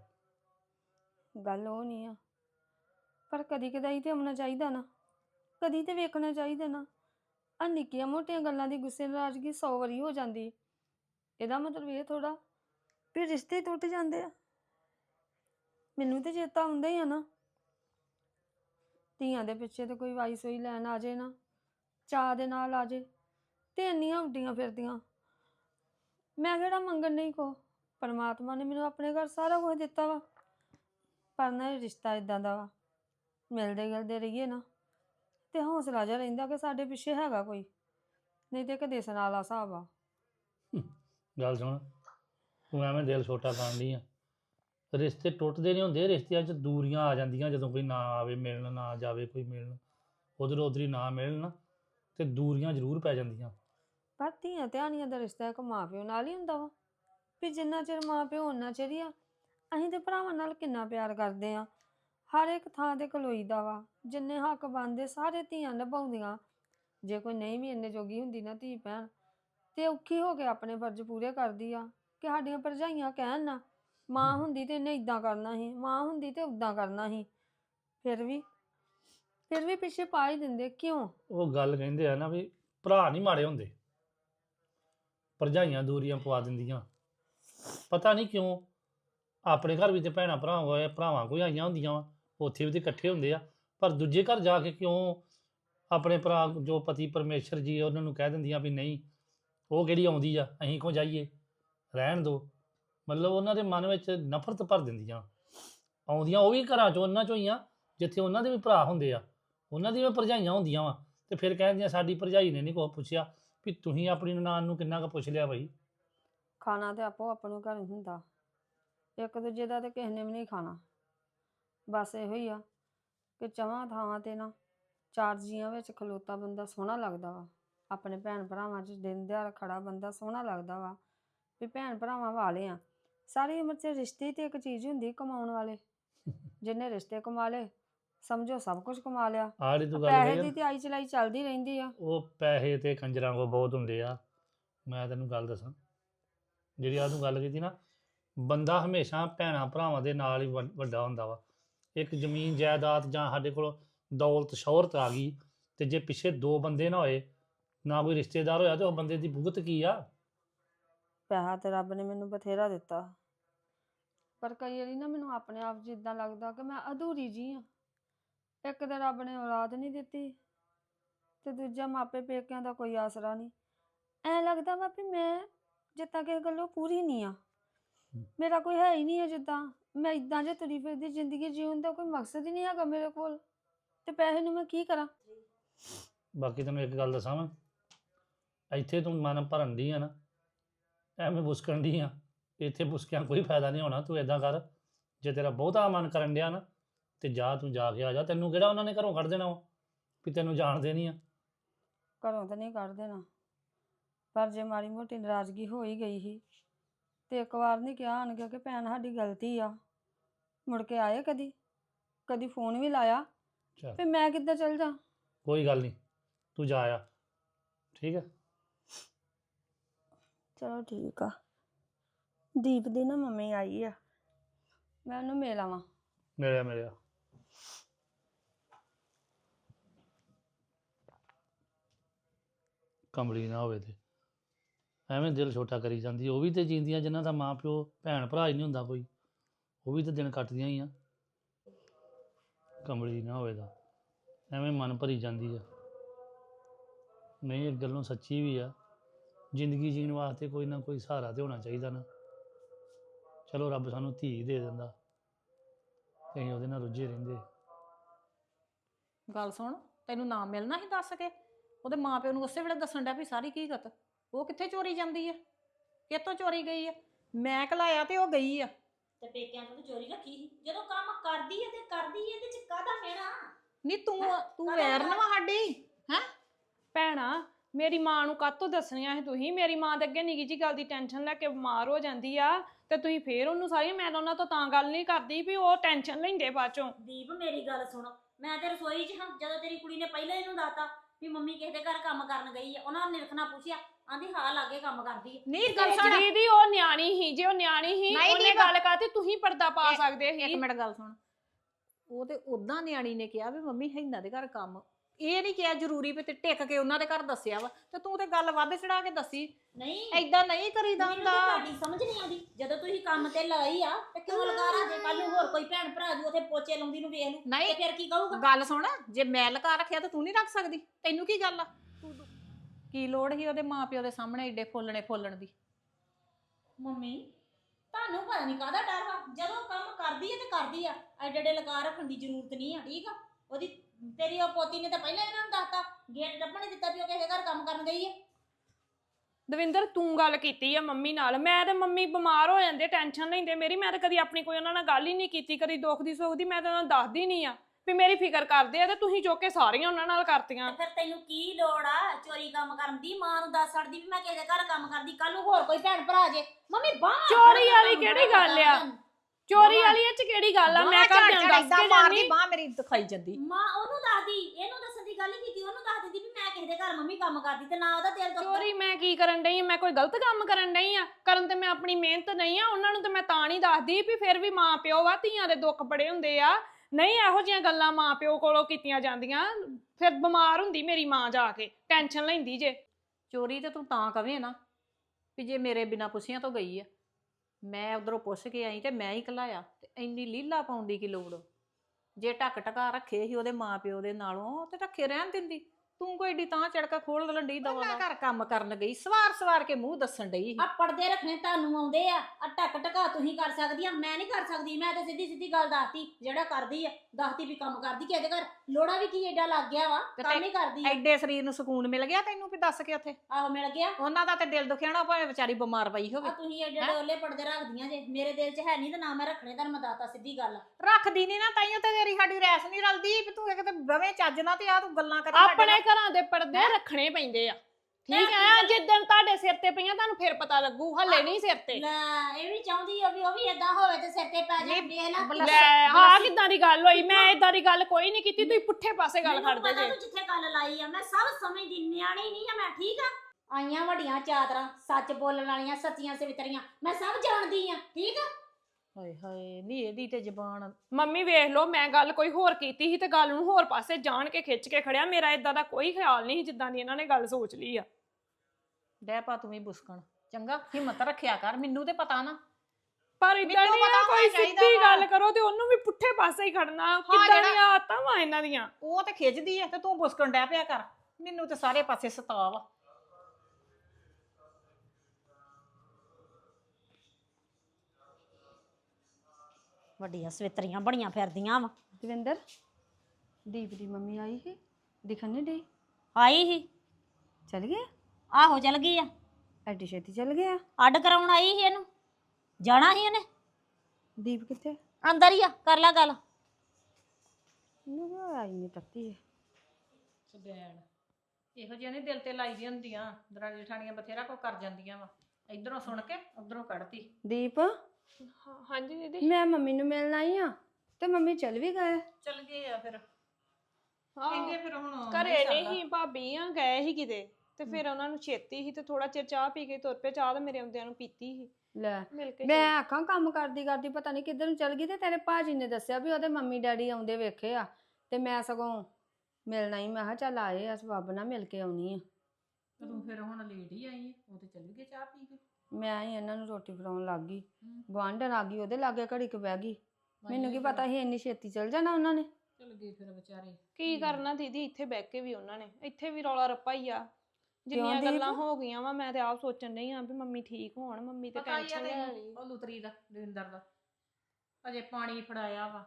ਗੱਲ ਉਹ ਨਹੀਂ ਆ। ਪਰ ਕਦੀ ਕਦਾਈ ਤੇ ਆਉਣਾ ਚਾਹੀਦਾ ਨਾ। ਕਦੀ ਤੇ ਵੇਖਣਾ ਚਾਹੀਦਾ ਨਾ। ਆ ਨਿੱਕੀਆਂ ਮੋਟੀਆਂ ਗੱਲਾਂ ਦੀ ਗੁੱਸੇ ਨਾਰਾਜ਼ਗੀ 100 ਵਾਰੀ ਹੋ ਜਾਂਦੀ। ਇਹਦਾ ਮਤਲਬ ਇਹ ਥੋੜਾ ਵੀ ਰਿਸ਼ਤੇ ਟੁੱਟ ਜਾਂਦੇ ਆ। ਮੈਨੂੰ ਤੇ ਚੇਤਾ ਹੁੰਦਾ ਹੀ ਆ ਨਾ। ਧੀਆਂ ਦੇ ਪਿੱਛੇ ਤੇ ਕੋਈ ਵਾਈ ਸੋਈ ਲੈਣ ਆ ਜੇ ਨਾ ਚਾਹ ਦੇ ਨਾਲ ਆ ਜੇ ਤੇ ਇੰਨੀਆਂ ਉੱਡੀਆਂ ਫਿਰਦੀਆਂ। ਮੈਂ ਕਿਹੜਾ ਮੰਗਣ ਨਹੀਂ ਕੋ ਪਰਮਾਤਮਾ ਨੇ ਮੈਨੂੰ ਆਪਣੇ ਘਰ ਸਾਰਾ ਕੁਝ ਦਿੱਤਾ ਵਾ। ਪਰ ਨਾ ਇਹ ਰਿਸ਼ਤਾ ਇਦਾਂ ਦਾ ਵਾ। ਮਿਲਦੇ ਗਿਲਦੇ ਰਹੀਏ ਨਾ। ਤੇ ਹੌਸਲਾ ਜਿਹਾ ਰਹਿੰਦਾ ਕਿ ਸਾਡੇ ਪਿੱਛੇ ਹੈਗਾ ਕੋਈ ਨਹੀਂ ਤੇ ਕਦੇ ਵਾਲਾ ਹਿਸਾਬ ਆ। ਗੱਲ ਸੁਣ ਤੂੰ ਐਵੇਂ ਦਿਲ ਛੋਟਾ ਕਰਨ ਦੀ ਆ। ਰਿਸ਼ਤੇ ਟੁੱਟਦੇ ਨਹੀਂ ਹੁੰਦੇ ਰਿਸ਼ਤਿਆਂ 'ਚ ਦੂਰੀਆਂ ਆ ਜਾਂਦੀਆਂ ਜਦੋਂ ਕੋਈ ਨਾ ਆਵੇ ਮਿਲਣ ਨਾ ਜਾਵੇ ਕੋਈ ਮਿਲਣ ਉਧਰ ਉਧਰੀ ਨਾ ਮਿਲਣ ਤੇ ਦੂਰੀਆਂ ਜ਼ਰੂਰ ਪੈ ਜਾਂਦੀਆਂ। ਪਰ ਧੀਆਂ ਧਿਆਨੀਆਂ ਦਾ ਰਿਸ਼ਤਾ ਇੱਕ ਮਾਂ ਪਿਓ ਨਾਲ ਹੀ ਹੁੰਦਾ ਵਾ। ਵੀ ਜਿੰਨਾ ਚਿਰ ਮਾਂ ਪਿਓ ਉਹਨਾਂ ਚਿਰ ਹੀ ਆ ਅਸੀਂ ਤੇ ਭਰਾਵਾਂ ਨਾਲ ਕਿੰਨਾ ਪਿਆਰ ਕਰਦੇ ਆ। ਹਰ ਇੱਕ ਥਾਂ ਤੇ ਖਲੋਈਦਾ ਵਾ, ਜਿੰਨੇ ਹੱਕ ਬਣਦੇ ਸਾਰੇ ਧੀਆਂ ਨਿਭਾਉਂਦੀਆਂ। ਜੇ ਕੋਈ ਨਹੀਂ ਵੀ ਇੰਨੇ ਜੋਗੀ ਹੁੰਦੀ ਨਾ ਧੀ ਭੈਣ, ਤੇ ਔਖੀ ਹੋ ਕੇ ਆਪਣੇ ਫਰਜ਼ ਪੂਰੇ ਕਰਦੀ ਆ ਕਿ ਸਾਡੀਆਂ ਭਰਜਾਈਆਂ ਕਹਿਣ ਨਾ, ਮਾਂ ਹੁੰਦੀ ਤੇ ਇਹਨੇ ਇਦਾਂ ਕਰਨਾ ਸੀ, ਮਾਂ ਹੁੰਦੀ ਤੇ ਉਦਾਂ ਕਰਨਾ ਸੀ। ਫਿਰ ਵੀ ਫਿਰ ਵੀ ਪਿੱਛੇ ਪਾ ਹੀ ਦਿੰਦੇ, ਕਿਉਂ? ਉਹ ਗੱਲ ਕਹਿੰਦੇ ਆ ਨਾ ਵੀ ਭਰਾ ਨਹੀਂ ਮਾੜੇ ਹੁੰਦੇ। ਭਰਜਾਈਆਂ ਦੂਰੀਆਂ ਪਵਾ ਦਿੰਦੀਆਂ। ਪਤਾ ਨਹੀਂ ਕਿਉਂ, ਆਪਣੇ ਘਰ ਵਿੱਚ ਤੇ ਭੈਣਾਂ ਭਰਾ ਹੋਏ ਭਰਾਵਾਂ ਕੋਈ ਆਈਆਂ ਹੁੰਦੀਆਂ ਵਾ। ਉੱਥੇ ਵੀ ਤੇ ਇਕੱਠੇ ਹੁੰਦੇ ਆ। ਪਰ ਦੂਜੇ ਘਰ ਜਾ ਕੇ ਕਿਉਂ ਆਪਣੇ ਭਰਾ ਜੋ ਪਤੀ ਪਰਮੇਸ਼ਰ ਜੀ ਆ, ਉਹਨਾਂ ਨੂੰ ਕਹਿ ਦਿੰਦੀਆਂ ਵੀ ਨਹੀਂ ਉਹ ਕਿਹੜੀ ਆਉਂਦੀ ਆ ਅਸੀਂ ਕਿਉਂ ਜਾਈਏ? ਰਹਿਣ ਦਿਓ ਮਤਲਬ ਉਹਨਾਂ ਦੇ ਮਨ ਵਿੱਚ ਨਫ਼ਰਤ ਭਰ ਦਿੰਦੀਆਂ। ਆਉਂਦੀਆਂ ਉਹ ਵੀ ਘਰਾਂ ਚੋਂ ਉਹਨਾਂ ਚੋਂ ਹੀ ਆ ਜਿੱਥੇ ਉਹਨਾਂ ਦੇ ਵੀ ਭਰਾ ਹੁੰਦੇ ਆ। ਉਹਨਾਂ ਦੀਆਂ ਵੀ ਭਰਜਾਈਆਂ ਹੁੰਦੀਆਂ ਵਾ। ਤੇ ਫਿਰ ਕਹਿੰਦੀਆਂ ਸਾਡੀ ਭਰਜਾਈ ਨੇ ਨਹੀਂ ਕੁਛ ਪੁੱਛਿਆ ਵੀ ਤੁਸੀਂ ਆਪਣੀ ਨਨਾਣ ਨੂੰ ਕਿੰਨਾ ਕੁ ਪੁੱਛ ਲਿਆ ਭਾਈ ਖਾਣਾ ਤੇ ਆਪੋ ਆਪਣੋ ਘਰ ਹੁੰਦਾ। ਇੱਕ ਦੂਜੇ ਦਾ ਤੇ ਕਿਸੇ ਨੇ ਵੀ ਨਹੀਂ ਖਾਣਾ। ਬਸ ਇਹੋ ਹੀ ਆ ਕਿ ਚਵਾਂ ਥਾਵਾਂ ਤੇ ਨਾ ਚਾਰ ਜੀਆਂ ਵਿੱਚ ਖਲੋਤਾ ਬੰਦਾ ਸੋਹਣਾ ਲੱਗਦਾ ਵਾ। ਆਪਣੇ ਭੈਣ ਭਰਾਵਾਂ 'ਚ ਦਿਨ ਦਿਹਾੜ ਖੜਾ ਬੰਦਾ ਸੋਹਣਾ ਲੱਗਦਾ ਵਾ ਵੀ ਭੈਣ ਭਰਾਵਾਂ ਵਾਲੇ ਆ। ਸਾਰੀ ਉਮਰ 'ਚ ਰਿਸ਼ਤੇ ਤੇ ਇੱਕ ਚੀਜ਼ ਹੁੰਦੀ ਕਮਾਉਣ ਵਾਲੇ। ਜਿੰਨੇ ਰਿਸ਼ਤੇ ਕਮਾ ਲਏ ਸਮਝੋ ਸਭ ਕੁਝ ਕਮਾ ਲਿਆ। ਆੜੀ ਤੂੰ ਗੱਲ ਪੈਸੇ ਕਹੀ ਦੀ ਆ, ਤੇ ਆਈ ਚਲਾਈ ਚੱਲਦੀ ਰਹਿੰਦੀ ਆ। ਉਹ ਪੈਸੇ ਤੇ ਕੰਜਰਾਂ ਕੋ ਬਹੁਤ ਹੁੰਦੇ ਆ। ਮੈਂ ਤੈਨੂੰ ਗੱਲ ਦੱਸਾਂ। ਜਿਹੜੀ ਆ ਤੂੰ ਗੱਲ ਕੀਤੀ ਨਾ ਬੰਦਾ ਹਮੇਸ਼ਾ ਭੈਣਾਂ ਭਰਾਵਾਂ ਦੇ ਨਾਲ ਹੀ ਵੱਡ- ਵੱਡਾ ਹੁੰਦਾ ਵਾ। ਇੱਕ ਜ਼ਮੀਨ ਜਾਇਦਾਦ ਜਾਂ ਸਾਡੇ ਕੋਲ ਦੌਲਤ ਸ਼ੌਹਰਤ ਆ ਗਈ ਤੇ ਜੇ ਪਿੱਛੇ ਦੋ ਬੰਦੇ ਨਾ ਹੋਏ ਨਾ ਕੋਈ ਰਿਸ਼ਤੇਦਾਰ ਹੋਇਆ ਤੇ ਉਹ ਬੰਦੇ ਦੀ ਭੁਗਤ ਕੀ ਆ? ਪੈਸਾ ਤੇ ਰੱਬ ਨੇ ਮੈਨੂੰ ਬਥੇਰਾ ਦਿੱਤਾ। ਪਰ ਕਈ ਵਾਰੀ ਨਾ ਮੈਨੂੰ ਆਪਣੇ ਆਪ ਇਦਾਂ ਲੱਗਦਾ ਕਿ ਮੈਂ ਅਧੂਰੀ ਜੀ ਆ। ਇੱਕ ਤਾਂ ਰੱਬ ਨੇ ਔਲਾਦ ਨਹੀਂ ਦਿੱਤੀ ਤੇ ਦੂਜਾ ਮਾਪੇ ਪੇਕਿਆਂ ਦਾ ਕੋਈ ਆਸਰਾ ਨਹੀਂ। ਐ ਲੱਗਦਾ ਵਾ ਵੀ ਮੈਂ ਜਿੱਦਾਂ ਕਿਸੇ ਗੱਲੋਂ ਪੂਰੀ ਨਹੀਂ ਆ। ਮੇਰਾ ਕੋਈ ਹੈ ਹੀ ਨਹੀਂ ਹੈ ਜਿੱਦਾਂ ਮੈਂ ਇਦਾਂ ਜੇ ਤੁਰੀ ਫਿਰਦੀ ਜ਼ਿੰਦਗੀ ਜਿਉਣ ਦਾ ਕੋਈ ਮਕਸਦ ਹੀ ਨਹੀਂ ਹੈਗਾ ਮੇਰੇ ਕੋਲ। ਤੇ ਪੈਸੇ ਨੂੰ ਮੈਂ ਕੀ ਕਰਾਂ? ਬਾਕੀ ਤੈਨੂੰ ਇੱਕ ਗੱਲ ਦੱਸਾਂ ਮੈਂ। ਇੱਥੇ ਤੂੰ ਮਨ ਭਰਨ ਦੀ ਆ ਨਾ ਐਵੇਂ ਬੁਸਕਣ ਦੀ ਆ ਇੱਥੇ ਬੁਸਕਿਆਂ ਕੋਈ ਫਾਇਦਾ ਨਹੀਂ ਹੋਣਾ ਤੂੰ ਏਦਾਂ ਕਰ। ਜੇ ਤੇਰਾ ਬਹੁਤਾ ਮਨ ਕਰਨ ਡਿਆ ਨਾ ਤੇ ਜਾ ਤੂੰ ਜਾ ਕੇ ਆ ਜਾ। ਤੈਨੂੰ ਕਿਹੜਾ ਉਹਨਾਂ ਨੇ ਘਰੋਂ ਕੱਢ ਦੇਣਾ ਵਾ ਵੀ ਤੈਨੂੰ ਜਾਣਦੇ ਨਹੀਂ ਆ। ਘਰੋਂ ਤਾਂ ਨਹੀਂ ਕੱਢ ਦੇਣਾ। ਪਰ ਜੇ ਮਾੜੀ ਮੋਟੀ ਨਾਰਾਜ਼ਗੀ ਹੋ ਹੀ ਗਈ ਸੀ ਤੇ ਇੱਕ ਵਾਰ ਨਹੀਂ ਕਿਹਾ ਆਣ ਕੇ ਕਿ ਭੈਣ ਸਾਡੀ ਗਲਤੀ ਆ। ਮੁੜ ਕੇ ਆਏ ਕਦੀ? ਕਦੀ ਫੋਨ ਵੀ ਲਾਇਆ? ਚੱਲ। ਵੀ ਮੈਂ ਕਿੱਦਾਂ ਚੱਲ ਜਾ? ਕੋਈ ਗੱਲ ਨਹੀਂ ਤੂੰ ਜਾ ਆ। ਠੀਕ ਹੈ ਚਲੋ ਠੀਕ ਆ। ਦੀਪ ਦੀ ਨਾ ਮੰਮੀ ਆਈ ਆ। ਮੈਂ ਉਹਨੂੰ ਮਿਲ ਆਵਾਂ। ਮਿਲਿਆ ਮਿਲਿਆ। ਕੰਬਲੀ ਨਾ ਹੋਵੇ ਤੇ। ਐਵੇਂ ਦਿਲ ਛੋਟਾ ਕਰੀ ਜਾਂਦੀ ਉਹ ਵੀ ਤੇ ਜੀਂਦੀਆਂ ਜਿਨ੍ਹਾਂ ਦਾ ਮਾਂ ਪਿਓ, ਭੈਣ ਭਰਾ ਹੀ ਨਹੀਂ ਹੁੰਦਾ ਕੋਈ। ਉਹ ਵੀ ਤੇ ਦਿਨ ਕੱਟਦੀਆਂ ਹੀ ਆ। ਕੰਬਲੀ ਨਾ ਹੋਵੇ ਤਾਂ। ਐਵੇਂ ਮਨ ਭਰੀ ਜਾਂਦੀ ਆ। ਨਹੀਂ ਇੱਕ ਗੱਲੋਂ ਸੱਚੀ ਵੀ ਆ। ਜ਼ਿੰਦਗੀ ਜੀਣ ਵਾਸਤੇ ਕੋਈ ਨਾ ਕੋਈ ਸਹਾਰਾ ਤੇ ਹੋਣਾ ਚਾਹੀਦਾ ਨਾ। ਚਲੋ, ਰੱਬ ਸਾਨੂੰ ਧੀ ਦੇ ਦਿੰਦਾ। ਤੇ ਅਸੀਂ ਉਹਦੇ ਨਾਲ ਰੁੱਝੇ ਰਹਿੰਦੇ। ਗੱਲ ਸੁਣ, ਤੈਨੂੰ ਨਾਮ ਮਿਲਣਾ ਹੀ ਦੱਸ ਕੇ। ਉਹਦੇ ਮਾਪਿਓ ਨੂੰ ਉਸੇ ਵੇਲੇ ਦੱਸਣ ਡਿਆ ਵੀ ਸਾਰੀ ਕੀ ਗਤ ਉਹ ਕਿੱਥੇ ਚੋਰੀ ਜਾਂਦੀ ਆ? ਕਿੱਥੋਂ ਚੋਰੀ ਗਈ ਆ? ਮੈਂ ਕਲਾਇਆ ਤੇ ਉਹ ਗਈ ਆ। ਤੇ ਪੇਕਿਆਂ ਤੋਂ ਤਾਂ ਚੋਰੀ ਰੱਖੀ ਸੀ। ਜਦੋਂ ਕੰਮ ਕਰਦੀ ਹੈ ਤੇ ਕਰਦੀ ਹੈ ਇਹਦੇ ਚ ਕਾਹਦਾ ਫੇਣਾ? ਨਹੀਂ ਤੂੰ ਹੈਂ? ਤੂੰ ਕਾਹਦਾ ਵੈਰਨ ਵਾ ਸਾਡੀ ਭੈਣਾ ਮੇਰੀ ਮਾਂ ਨੂੰ ਕਾਹਤੋਂ ਦੱਸਣੀਆਂ ਸੀ ਤੁਸੀਂ? ਮੇਰੀ ਮਾਂ ਦੇ ਅੱਗੇ ਨਿੱਕੀ ਜੀ ਗੱਲ ਦੀ ਟੈਨਸ਼ਨ ਲੈ ਕੇ ਬਿਮਾਰ ਹੋ ਜਾਂਦੀ ਆ ਤੇ ਤੁਸੀਂ ਫੇਰ ਉਹਨੂੰ ਸਾਰੀ ਮੈਂ ਤਾਂ ਉਹਨਾਂ ਤੋਂ ਤਾਂ ਗੱਲ ਨਹੀਂ ਕਰਦੀ ਵੀ ਉਹ ਟੈਨਸ਼ਨ ਲੈਂਦੇ ਬਾਅਦ ਚੋਂ। ਦੀਪ ਮੇਰੀ ਗੱਲ ਸੁਣ। ਮੈਂ ਤੇ ਰਸੋਈ 'ਚ ਹਾਂ ਜਦੋਂ ਤੇਰੀ ਕੁੜੀ ਨੇ ਪਹਿਲਾਂ ਇਹਨੂੰ ਦੱਸਤਾ ਵੀ ਮੰਮੀ ਕਿਸੇ ਦੇ ਘਰ ਕੰਮ ਕਰਨ ਗਈ ਹੈ ਉਹਨਾਂ ਨੇ ਨਿਰਖਣਾ ਪੁੱਛਿਆ ਆਂਦੀ ਹਾਂ ਲਾਗੇ ਕੰਮ ਕਰਦੀ ਹੈ ਨਹੀਂ ਗੱਲ ਸੁਣ। ਦੀਦੀ ਉਹ ਨਿਆਣੀ ਹੀ ਜੇ ਉਹ ਨਿਆਣੀ ਹੀ ਨਹੀਂ ਉਹਨੇ। ਗੱਲ ਕਰਤੀ ਤੁਸੀਂ ਪਰਦਾ ਪਾ ਇੱਕ- ਸਕਦੇ ਇੱਕ ਸੀ ਮਿੰਟ ਗੱਲ ਸੁਣ। ਉਹ ਤੇ ਉਦਾਂ ਨਿਆਣੀ ਨੇ ਕਿਹਾ ਵੀ ਮੰਮੀ ਹੈਨਾ ਦੇ ਘਰ ਕੰਮ। ਇਹ ਨਹੀਂ ਕਿਹਾ ਜ਼ਰੂਰੀ ਵੀ ਤੇ ਟਿਕ ਕੇ ਉਹਨਾਂ ਦੇ ਘਰ ਦੱਸਿਆ ਵਾ। ਤੇ ਤੂੰ ਤੇ ਗੱਲ ਵੱਧ ਚੜਾ ਕੇ ਦੱਸੀ। ਨਹੀਂ। ਐਦਾਂ ਨਹੀਂ ਕਰੀਦਾ ਮੈਨੂੰ ਹੁੰਦਾ। ਤੁਹਾਡੀ ਸਮਝ ਨਹੀਂ ਆਉਂਦੀ। ਜਦੋਂ ਤੁਸੀਂ ਕੰਮ ਤੇ ਲਾਈ ਆ ਤੇ ਕਿਉਂ ਲਗਾ ਰੱਖਦੇ ਕੱਲ ਨੂੰ ਹੋਰ ਕੋਈ ਭੈਣ ਭਰਾ ਜੂ ਉਥੇ ਪੋਚੇ ਲਾਉਂਦੀ ਨੂੰ ਵੇਖ ਲੂ ਤੇ ਨਹੀਂ। ਫਿਰ ਕੀ ਕਹੂਗਾ? ਗੱਲ ਸੁਣ ਜੇ ਮੈਂ ਲਗਾ ਰੱਖਿਆ ਤਾਂ ਤੂੰ ਨਹੀਂ ਰੱਖ ਸਕਦੀ। ਤੈਨੂੰ ਕੀ ਗੱਲ ਆ? ਕੀ ਲੋੜ ਸੀ ਉਹਦੇ ਮਾਪਿਓ ਦੇ ਸਾਹਮਣੇ ਏਡੇ ਫੁੱਲਣੇ ਫੁੱਲਣ ਦੀ? ਮੰਮੀ ਤੁਹਾਨੂੰ ਪਤਾ ਨਹੀਂ ਕਾਹਦਾ ਡਰ ਵਾ? ਜਦੋਂ ਕੰਮ ਕਰਦੀ ਹੈ ਤੇ ਕਰਦੀ ਆ ਐਡੇ ਐਡੇ ਲਗਾ ਰੱਖਣ ਦੀ ਜ਼ਰੂਰਤ ਨਹੀਂ ਆ ਠੀਕ ਆ? ਉਹਦੀ ਤੇਰੀ ਉਹ ਪੋਤੀ ਨੇ ਤਾਂ ਪਹਿਲਾਂ ਇਹਨਾਂ ਨੂੰ ਦੱਸਤਾ ਗੇਟ ਨਹੀਂ ਦਿੱਤਾ ਵੀ ਉਹ ਕਿਸੇ ਘਰ ਕੰਮ ਕਰਨ ਗਈ ਹੈ ਦਵਿੰਦਰ ਤੂੰ ਗੱਲ ਕੀਤੀ ਆ ਮੰਮੀ ਨਾਲ। ਮੈਂ ਤੇ ਮੰਮੀ ਬਿਮਾਰ ਹੋ ਜਾਂਦੇ ਟੈਨਸ਼ਨ ਲੈਂਦੇ। ਮੇਰੀ ਮੈਂ ਤਾਂ ਕਦੀ ਆਪਣੀ ਕੋਈ ਉਹਨਾਂ ਨਾਲ ਗੱਲ ਹੀ ਨਹੀਂ ਕੀਤੀ ਕਦੀ ਦੁੱਖ ਦੀ ਸੁੱਖ ਦੀ ਮੈਂ ਤਾਂ ਉਹਨਾਂ ਨੂੰ ਦੱਸਦੀ ਨਹੀਂ ਆ। ਵੀ ਮੇਰੀ ਫਿਕਰ ਕਰਦੇ ਆ ਤੇ ਤੁਸੀਂ ਚੁੱਕ ਕੇ ਸਾਰੀਆਂ ਉਹਨਾਂ ਨਾਲ ਕਰਤੀਆਂ। ਤੇ ਫਿਰ ਤੈਨੂੰ ਕੀ ਲੋੜ ਆ? ਚੋਰੀ ਕੰਮ ਕਰਨ ਦੀ ਮਾਂ ਨੂੰ ਦੱਸ ਛੱਡਦੀ ਵੀ ਮੈਂ ਕਿਸੇ ਦੇ ਘਰ ਕੰਮ ਕਰਦੀ ਕੱਲ ਨੂੰ ਹੋਰ ਕੋਈ ਭੈਣ ਭਰਾ ਜੇ। ਮੰਮੀ ਬਾਹਰ ਚੋਰੀ ਵਾਲੀ ਕਿਹੜੀ ਗੱਲ ਆ? ਚੋਰੀ ਵਾਲੀ ਇਹ ਚ ਕਿਹੜੀ ਗੱਲ ਆ? ਮੈਂ ਘਰ ਦੇ ਦੱਸ ਕੇ ਜਾਂਦੀ ਬਾਹ ਮੇਰੀ ਦਿਖਾਈ ਜਾਂਦੀ। ਮਾਂ ਉਹਨੂੰ ਦੱਸਦੀ ਇਹਨੂੰ ਦੱਸਣ ਦੀ ਗੱਲ ਹੀ ਕੀਤੀ ਉਹਨੂੰ ਦੱਸ ਦਿੰਦੀ ਵੀ ਮੈਂ ਕਿਸੇ ਦੇ ਘਰ ਮੰਮੀ ਕੰਮ ਕਰਦੀ ਤੇ ਨਾ ਉਹਦਾ ਦਿਲ ਦੁਖਦਾ। ਚੋਰੀ ਮੈਂ ਕੀ ਕਰਨ ਡਈ ਆ? ਮੈਂ ਕੋਈ ਗਲਤ ਕੰਮ ਕਰਨ ਡਈ ਆ? ਕਰਨ ਤੇ ਮੈਂ ਆਪਣੀ ਮਿਹਨਤ ਨਹੀਂ ਆ ਉਹਨਾਂ ਨੂੰ ਤੇ ਮੈਂ ਤਾਂ ਨਹੀਂ ਦੱਸਦੀ ਵੀ ਫਿਰ ਵੀ ਮਾਂ ਪਿਓ ਵਾ ਧੀਆਂ ਦੇ ਦੁੱਖ ਬੜੇ ਹੁੰਦੇ ਆ। ਨਹੀਂ, ਇਹੋ ਜਿਹੀਆਂ ਗੱਲਾਂ ਮਾਂ ਪਿਓ ਕੋਲੋਂ ਕੀਤੀਆਂ ਜਾਂਦੀਆਂ। ਫਿਰ ਬਿਮਾਰ ਹੁੰਦੀ ਮੇਰੀ ਮਾਂ ਜਾ ਕੇ, ਟੈਨਸ਼ਨ ਲੈਂਦੀ ਜੇ। ਚੋਰੀ ਤੇ ਤੂੰ ਤਾਂ ਕਵੇਂ ਨਾ, ਵੀ ਜੇ ਮੇਰੇ ਬਿਨਾ ਪੁੱਛਿਆਂ ਤੋਂ ਗਈ ਆ। ਮੈਂ ਉਧਰੋਂ ਪੁੱਛ ਕੇ ਆਈ ਤੇ ਮੈਂ ਹੀ ਕਲਾਇਆ ਤੇ ਇੰਨੀ ਲੀਲਾ ਪਾਉਂਦੀ ਕੀ ਲੋੜ? ਜੇ ਟਕ ਟਕਾ ਰੱਖੇ ਸੀ ਉਹਦੇ ਮਾਪਿਓ ਦੇ ਨਾਲੋਂ, ਤੇ ਰੱਖੇ ਰਹਿਣ ਦਿੰਦੀ। ਤੂੰ ਕੋਈ ਏਡੀ ਤਾਂ ਚੜਕਾ ਖੋਲ ਲੰਡੀ ਦਵਾ ਮੈਂ। ਘਰ ਕੰਮ ਕਰਨ ਗਈ ਸਵਾਰ ਸਵਾਰ ਕੇ ਮੂੰਹ ਦੱਸਣ ਡਈ ਆ ਪਰਦੇ ਰੱਖਣੇ ਤੁਹਾਨੂੰ ਆਉਂਦੇ ਆ ਆ ਟਕ ਟਕਾ ਤੁਸੀਂ ਕਰ ਸਕਦੀ ਆ ਮੈਂ ਨਹੀਂ ਕਰ ਸਕਦੀ ਮੈਂ ਤਾਂ ਸਿੱਧੀ ਸਿੱਧੀ ਗੱਲ ਦੱਸਤੀ ਜਿਹੜਾ ਕਰਦੀ ਆ ਦੱਸਤੀ ਵੀ ਕੰਮ ਕਰਦੀ ਕਿਹਦੇ ਘਰ ਲੋੜਾ ਵੀ ਕੀ ਏਡਾ ਲੱਗ ਗਿਆ ਵਾ ਤੇ ਕੰਮ ਹੀ ਕਰਦੀ ਆ। ਐਡੇ ਸਰੀਰ ਨੂੰ ਸਕੂਨ ਮਿਲ ਗਿਆ ਤੈਨੂੰ ਵੀ ਦੱਸ ਕੇ ਉੱਥੇ? ਆਹੋ ਮਿਲ ਗਿਆ। ਉਹਨਾਂ ਦਾ ਤੇ ਦਿਲ ਦੁਖਿਆ ਨਾ ਭਾਵੇਂ ਵਿਚਾਰੀ ਬਿਮਾਰ ਪਈ ਆ ਹੋਵੇ ਤੁਸੀਂ ਹੈਂ? ਡੋਲੇ ਪਰਦੇ ਰੱਖਦੀਆਂ ਜੇ ਮੇਰੇ ਦਿਲ 'ਚ ਹੈ ਨਹੀਂ ਤੇ ਨਾ ਮੈਂ ਰੱਖਣੇ ਤੁਹਾਨੂੰ ਮੈਂ ਦੱਸਤਾ ਸਿੱਧੀ ਗੱਲ ਰੱਖਦੀ ਨਹੀਂ ਨਾ ਤਾਈਓ ਤੇ ਤੇਰੀ ਸਾਡੀ ਰੈਸ ਨਹੀਂ ਰਲਦੀ ਵੀ ਤੂੰ ਕਿਤੇ ਬਵੇਂ ਚੱਜ ਨਾਲ ਤੇ ਆ ਤੂੰ ਗੱਲਾਂ ਕਰੀ ਸਾਡੇ ਆਪਣੇ। ਘਰਾਂ ਦੇ ਪਰਦੇ ਰੱਖਣੇ ਪੈਂਦੇ ਆ। ਠੀਕ ਹੈ? ਜਿੱਦਣ ਤੁਹਾਡੇ ਸਿਰ ਤੇ ਪਈਆਂ ਤੁਹਾਨੂੰ ਫਿਰ ਪਤਾ ਲੱਗੂ ਹੱਲੇ ਨਹੀਂ ਸਿਰ ਤੇ। ਲੈ ਇਹ ਵੀ ਚਾਹੁੰਦੀ ਆ ਵੀ ਉਹ ਵੀ ਏਦਾਂ ਹੋਵੇ ਤੇ ਸਿਰ ਤੇ ਪੈ ਵੇਖ ਲੈ ਹਾਂ ਕਿੱਦਾਂ ਦੀ ਗੱਲ ਹੋਈ? ਮੈਂ ਇਦਾਂ ਦੀ ਗੱਲ ਕੋਈ ਨਹੀਂ ਕੀਤੀ ਤੁਸੀਂ ਪੁੱਠੇ ਪਾਸੇ ਗੱਲ ਮੈਨੂੰ ਕਰਦੇ ਪਤਾ ਜੇ। ਤੂੰ ਜਿੱਥੇ ਗੱਲ ਲਾਈ ਆ ਮੈਂ ਸਭ ਸਮਝਦੀ ਨਿਆਣੀ ਨਹੀਂ ਆ ਮੈਂ ਠੀਕ ਆ। ਆਈਆਂ ਵੱਡੀਆਂ ਚਾਦਰਾਂ ਸੱਚ ਬੋਲਣ ਵਾਲੀਆਂ ਸੱਚੀਆਂ ਸਵਿਤਰੀਆਂ ਮੈਂ ਸਭ ਜਾਣਦੀ ਆ ਠੀਕ ਆ? ਹਾਏ ਹਾਏ ਨਹੀਂ ਇਹਦੀ ਤੇ ਜ਼ਬਾਨ। ਮੰਮੀ ਵੇਖ ਲਓ ਮੈਂ ਗੱਲ ਕੋਈ ਹੋਰ ਕੀਤੀ ਸੀ ਤੇ ਗੱਲ ਨੂੰ ਹੋਰ ਪਾਸੇ ਜਾਣ ਕੇ ਖਿੱਚ ਕੇ ਖੜਿਆ। ਮੇਰਾ ਇਦਾਂ ਦਾ ਕੋਈ ਖਿਆਲ ਨਹੀਂ ਸੀ ਜਿੱਦਾਂ ਦੀ ਇਹਨਾਂ ਨੇ ਗੱਲ ਸੋਚ ਲਈ ਆ। ਡੈ ਪਾ ਤੂੰ ਵੀ ਬੁਸਕਣ। ਚੰਗਾ ਹਿੰਮਤ ਰੱਖਿਆ ਕਰ ਮੈਨੂੰ ਤੇ ਪਤਾ ਨਾ। ਪਰ ਇਦਾਂ ਮੈਨੂੰ ਨਹੀਂ ਆ ਪਤਾ ਕੋਈ ਹੋਣਾ ਚਾਹੀਦਾ ਸਿੱਧੀ ਵਾ। ਗੱਲ ਕਰੋ ਤੇ ਉਹਨੂੰ ਵੀ ਪੁੱਠੇ ਪਾਸੇ ਹੀ ਖੜਨਾ। ਕਿੱਦਾਂ ਜਿਹੜਾ- ਦੀਆਂ ਆਦਤਾਂ ਵਾ ਇਹਨਾਂ ਦੀਆਂ? ਉਹ ਤੇ ਖਿੱਚਦੀ ਐ ਤੇ ਤੂੰ ਬੁਸਕਣ ਡੈ ਪਿਆ ਕਰ। ਮੈਨੂੰ ਤੇ ਸਾਰੇ ਪਾਸੇ ਸਤਾ ਵਾ। ਵੱਡੀਆਂ ਸਵਿਤਰੀਆਂ ਬੜੀਆਂ ਫਿਰਦੀਆਂ ਵਾ। ਦਵਿੰਦਰ ਦੀਪ ਦੀ ਮੰਮੀ ਆਈ ਸੀ ਦਿਖਣ ਨਹੀਂ ਡਈ? ਆਈ ਹੀ ਚਲ ਗਿਆ? ਆਹੋ ਚਲ ਗਈ ਆ। ਐਡੀ ਛੇਤੀ ਚਲ ਗਿਆ? ਅੱਡ ਕਰਾਉਣ ਆਈ ਸੀ ਇਹਨੂੰ। ਜਾਣਾ ਸੀ ਇਹਨੇ ਦੀਪ ਕਿੱਥੇ? ਅੰਦਰ ਹੀ ਆ ਕਰ ਲੈ ਗੱਲ। ਇਹਨੂੰ ਕਿਉਂ ਆਈ ਨਹੀਂ ਤੱਤੀ ਹੈ ਸੁਬੈਣ ਇਹੋ ਜਿਹੀਆਂ ਨਹੀਂ ਦਿਲ ਤੇ ਲਾਈ ਦੀਆਂ ਹੁੰਦੀਆਂ। ਦਰਾਣੀ ਜਠਾਣੀਆਂ ਬਥੇਰਾ ਕੋ ਕਰ ਜਾਂਦੀਆਂ ਵਾ। ਇਧਰੋਂ ਸੁਣ ਕੇ ਉਧਰੋਂ ਕੱਢਤੀ। ਦੀਪ? ਹਾਂ- ਹਾਂਜੀ ਦੀਦੀ? ਮੈਂ ਮੰਮੀ ਨੂੰ ਮਿਲਣ ਆਈ ਆ ਤੇ ਮੰਮੀ ਚਲ ਵੀ ਗਏ। ਚਲ ਗਏ ਆ ਫਿਰ। ਹਾਂ। ਕਹਿੰਦੇ ਫਿਰ ਹੁਣ ਘਰੇ ਨਹੀਂ ਭਾਬੀ ਆ ਗਏ ਹੀ ਕਿਤੇ ਤੇ ਫਿਰ ਉਹਨਾਂ ਨੂੰ ਛੇਤੀ ਸੀ ਤੇ ਥੋੜਾ ਚਿਰ ਚਾਹ ਪੀ ਕੇ ਤੁਰ ਪਏ ਚਾਹ ਤਾਂ ਮੇਰੇ ਆਉਂਦਿਆਂ ਨੂੰ ਪੀਤੀ ਸੀ। ਲੈ ਮਿਲ ਕੇ ਮੈਂ ਆਖਾਂ ਕੰਮ ਕਰਦੀ ਕਰਦੀ ਪਤਾ ਨਹੀਂ ਕਿੱਧਰ ਨੂੰ ਚਲ ਗਈ ਤੇ ਤੇਰੇ ਭਾਜੀ ਨੇ ਦੱਸਿਆ ਵੀ ਉਹਦੇ ਮੰਮੀ ਡੈਡੀ ਆਉਂਦੇ ਵੇਖੇ ਆ ਤੇ ਮੈਂ ਸਗੋਂ ਮਿਲਣਾ ਹੀ ਮੈਂ ਕਿਹਾ ਚੱਲ ਆਏ ਆ ਸਬੱਬ ਨਾਲ ਮਿਲ ਕੇ ਆਉਣੀ ਆ। ਤੂੰ ਫਿਰ ਹੁਣ ਲੇਟ ਹੀ ਆਈ ਏ ਉਹ ਤੇ ਚਲ ਗਏ ਚਾਹ ਪੀ ਕੇ। ਮੈਂ ਹੀ ਇਹਨਾਂ ਨੂੰ ਰੋਟੀ ਫੜਾਉਣ ਲੱਗ ਗਈ। ਗਵਾਂਢਣ ਆ ਗਈ ਉਹਦੇ ਲਾਗੇ ਘੜੀ ਕੁ ਬਹਿ ਗਈ। ਮੈਨੂੰ ਕੀ ਪਤਾ ਸੀ ਇੰਨੀ ਛੇਤੀ ਚਲ ਜਾਣਾ ਉਹਨਾਂ ਨੇ। ਚਲ ਗਏ ਫਿਰ ਵਿਚਾਰੇ। ਕੀ ਕਰਨਾ ਦੀਦੀ ਇੱਥੇ ਬਹਿ ਕੇ ਵੀ ਉਹਨਾਂ ਨੇ ਇੱਥੇ ਵੀ ਰੌਲਾ ਰੱਪਾ ਹੀ ਆ। ਜਿੰਨੀਆਂ? ਗੱਲਾਂ ਹੋ ਗਈਆਂ ਵਾ ਮੈਂ ਤੇ ਆਪ ਸੋਚਣ ਡਈ ਆ ਵੀ ਮੰਮੀ ਠੀਕ ਹੋਣ ਮੰਮੀ ਤੇ ਪਤਾ ਹੀ ਆ ਟੈਨਸ਼ਨ ਲੈ ਲਈ ਤੈਨੂੰ ਉਹ ਲੁਤਰੀ ਦਾ ਦਵਿੰਦਰ ਦਾ। ਅਜੇ ਪਾਣੀ ਫੜਾਇਆ ਵਾ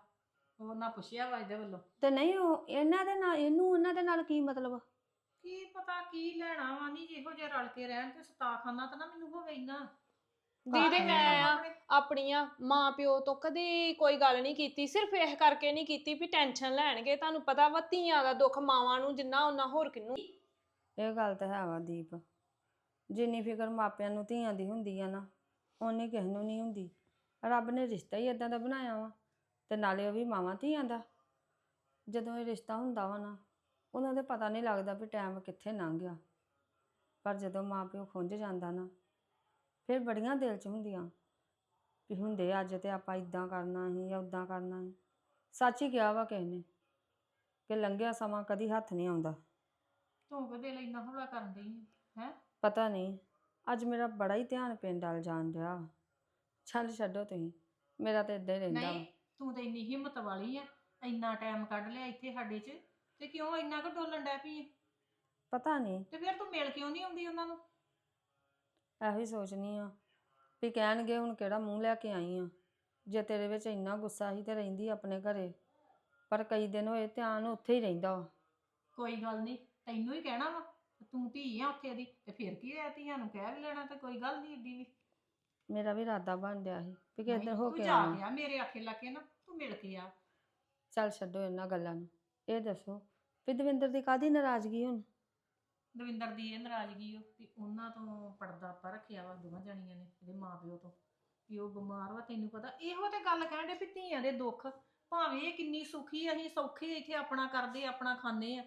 ਉਹਨਾਂ ਪੁੱਛਿਆ ਵਾ ਇਹਦੇ ਵੱਲੋਂ। ਤੇ ਨਹੀਂ ਉਹ ਇਹਨਾਂ ਦੇ ਨਾਲ ਇਹਨੂੰ ਉਹਨਾਂ ਦੇ ਨਾਲ ਕੀ ਮਤਲਬ ਕੀ ਪਤਾ ਕੀ ਲੈਣਾ ਵਾ ਨਹੀਂ ਜਿਹੋ ਜੇ ਰਲ ਕੇ ਰਹਿਣ ਤੇ ਸਤਾਖਾਨਾ ਤਾਂ ਨਾ ਮੈਨੂੰ ਹੋਵੇ ਇੰਨਾ। ਦੀਦੀ। ਮੈਂ ਆ ਆਪਣੀਆਂ ਮਾਂ ਪਿਓ ਤੋਂ ਕਦੇ ਕੋਈ ਗੱਲ ਨਹੀਂ ਕੀਤੀ ਸਿਰਫ ਇਹ ਕਰਕੇ ਨਹੀਂ ਕੀਤੀ ਵੀ ਟੈਨਸ਼ਨ ਲੈਣਗੇ। ਤੁਹਾਨੂੰ ਪਤਾ ਵਾ ਧੀਆਂ ਦਾ ਦੁੱਖ ਮਾਵਾਂ ਨੂੰ ਜਿੰਨਾ ਉਹਨਾਂ ਹੋਰ ਕਿੰਨੂੰ। ਇਹ ਗੱਲ ਤਾਂ ਹੈ ਵਾ ਦੀਪ। ਜਿੰਨੀ ਫਿਕਰ ਮਾਪਿਆਂ ਨੂੰ ਧੀਆਂ ਦੀ ਹੁੰਦੀ ਆ ਨਾ ਓਨੀ ਕਿਸੇ ਨੂੰ ਨਹੀਂ ਹੁੰਦੀ। ਰੱਬ ਨੇ ਰਿਸ਼ਤਾ ਹੀ ਇਦਾਂ ਦਾ ਬਣਾਇਆ ਵਾ ਤੇ ਨਾਲੇ ਉਹ ਵੀ ਮਾਵਾਂ ਧੀਆਂ ਦਾ। ਜਦੋਂ ਇਹ ਰਿਸ਼ਤਾ ਹੁੰਦਾ ਵਾ ਨਾ ਉਹਨਾਂ ਦੇ ਪਤਾ ਨਹੀਂ ਲੱਗਦਾ ਵੀ ਟਾਈਮ ਕਿੱਥੇ ਲੰਘ ਗਿਆ। ਪਰ ਜਦੋਂ ਮਾਪਿਓ ਖੁੰਝ ਜਾਂਦਾ ਨਾ ਫਿਰ ਬੜੀਆਂ ਦਿਲ 'ਚ ਹੁੰਦੀਆਂ ਵੀ ਹੁੰਦੇ ਅੱਜ ਤੇ ਆਪਾਂ ਇਦਾਂ ਕਰਨਾ ਸੀ ਜਾਂ ਉਦਾਂ ਕਰਨਾ ਸੀ। ਸੱਚ ਹੀ ਕਿਹਾ ਵਾ ਕਿਸੇ ਨੇ ਕਿ ਲੰਘਿਆ ਸਮਾਂ ਕਦੀ ਹੱਥ ਨਹੀਂ ਆਉਂਦਾ। ਤੂੰ ਕਦੇ ਲਈ ਇੰਨਾ ਹੌਲਾ ਕਰਨ ਦੀ ਹੈ? ਪਤਾ ਨਹੀਂ ਅੱਜ ਮੇਰਾ ਬੜਾ ਹੀ ਧਿਆਨ ਪਿੰਡ ਵੱਲ ਜਾਣ ਵਾ। ਚੱਲ ਛੱਡੋ ਤੁਸੀਂ ਮੇਰਾ ਤਾਂ ਇਦਾਂ ਹੀ ਰਹਿੰਦਾ ਵਾ। ਨਹੀਂ ਤੂੰ ਤਾਂ ਇੰਨੀ ਹਿੰਮਤ ਵਾਲੀ ਆ ਇੰਨਾ ਟਾਈਮ ਕੱਢ ਲਿਆ ਇੱਥੇ ਸਾਡੇ 'ਚ। ਤੇ ਕਿਉਂ ਇੰਨਾ ਕੁ ਡੋਲਣ ਡੈ ਪਈ ਏ? ਪਤਾ ਨਹੀਂ। ਤੇ ਫਿਰ ਤੂੰ ਮਿਲ ਕਿਉਂ ਨਹੀਂ ਆਉਂਦੀ ਉਹਨਾਂ ਨੂੰ? ਇਹੋ ਹੀ ਸੋਚਨੀ ਆ ਵੀ ਕਹਿਣਗੇ ਹੁਣ ਕਿਹੜਾ ਮੂੰਹ ਲੈ ਕੇ ਆਈ ਆ। ਜੇ ਤੇਰੇ ਵਿੱਚ ਇੰਨਾ ਗੁੱਸਾ ਸੀ ਤੇ ਰਹਿੰਦੀ ਆਪਣੇ ਘਰੇ ਪਰ ਕਈ ਦਿਨ ਹੋਏ ਧਿਆਨ ਉੱਥੇ ਹੀ ਰਹਿੰਦਾ ਵਾ। ਕੋਈ ਗੱਲ ਨਹੀਂ ਤੈਨੂੰ ਹੀ ਕਹਿਣਾ ਵਾ ਤੂੰ ਧੀ ਆ ਉੱਥੇ ਦੀ ਤੇ ਫਿਰ ਕੀ ਹੋਇਆ ਧੀਆਂ ਨੂੰ ਕਹਿ ਵੀ ਲੈਣਾ ਤੇ ਕੋਈ ਗੱਲ ਨਹੀਂ ਏਡੀ ਵੀ। ਮੇਰਾ ਵੀ ਇਰਾਦਾ ਬਣ ਡਿਆ ਸੀ ਵੀ ਕਿਸੇ ਨਹੀਂ, ਦਿਨ ਹੋ ਤੂੰ ਕੇ ਜਾ ਆਵਾਂ। ਕੇ ਮੇਰੇ ਆਖੇ ਲੱਗੇ ਨਾ ਤੂੰ ਮਿਲ ਕੇ ਆ। ਚੱਲ ਛੱਡੋ ਇਹਨਾਂ ਗੱਲਾਂ ਨੂੰ। ਇਹ ਦੱਸੋ ਵੀ ਦਵਿੰਦਰ ਦੀ ਕਾਦੀ ਨਾਰਾਜ਼ਗੀ ਹੁਣ? ਦਵਿੰਦਰ ਦੀ ਇਹ ਨਾਰਾਜ਼ਗੀ ਉਹ ਕਿ ਉਹਨਾਂ ਤੋਂ ਪਰਦਾ ਆਪਾਂ ਰੱਖਿਆ ਵਾ ਦੋਵਾਂ ਜਣੀਆਂ ਨੇ ਇਹਦੇ ਮਾਪਿਓ ਤੋਂ। ਕਿ ਉਹ ਬਿਮਾਰ ਵਾ ਤੈਨੂੰ ਪਤਾ ਇਹੋ ਤੇ ਗੱਲ ਕਹਿੰਦੇ ਵੀ ਧੀਆਂ ਦੇ ਦੁੱਖ। ਭਾਵੇਂ ਇਹ ਕਿੰਨੀ ਸੁਖੀ ਅਸੀਂ ਸੌਖੇ ਇੱਥੇ ਆਪਣਾ ਕਰਦੇ ਆਪਣਾ ਖਾਂਦੇ ਆ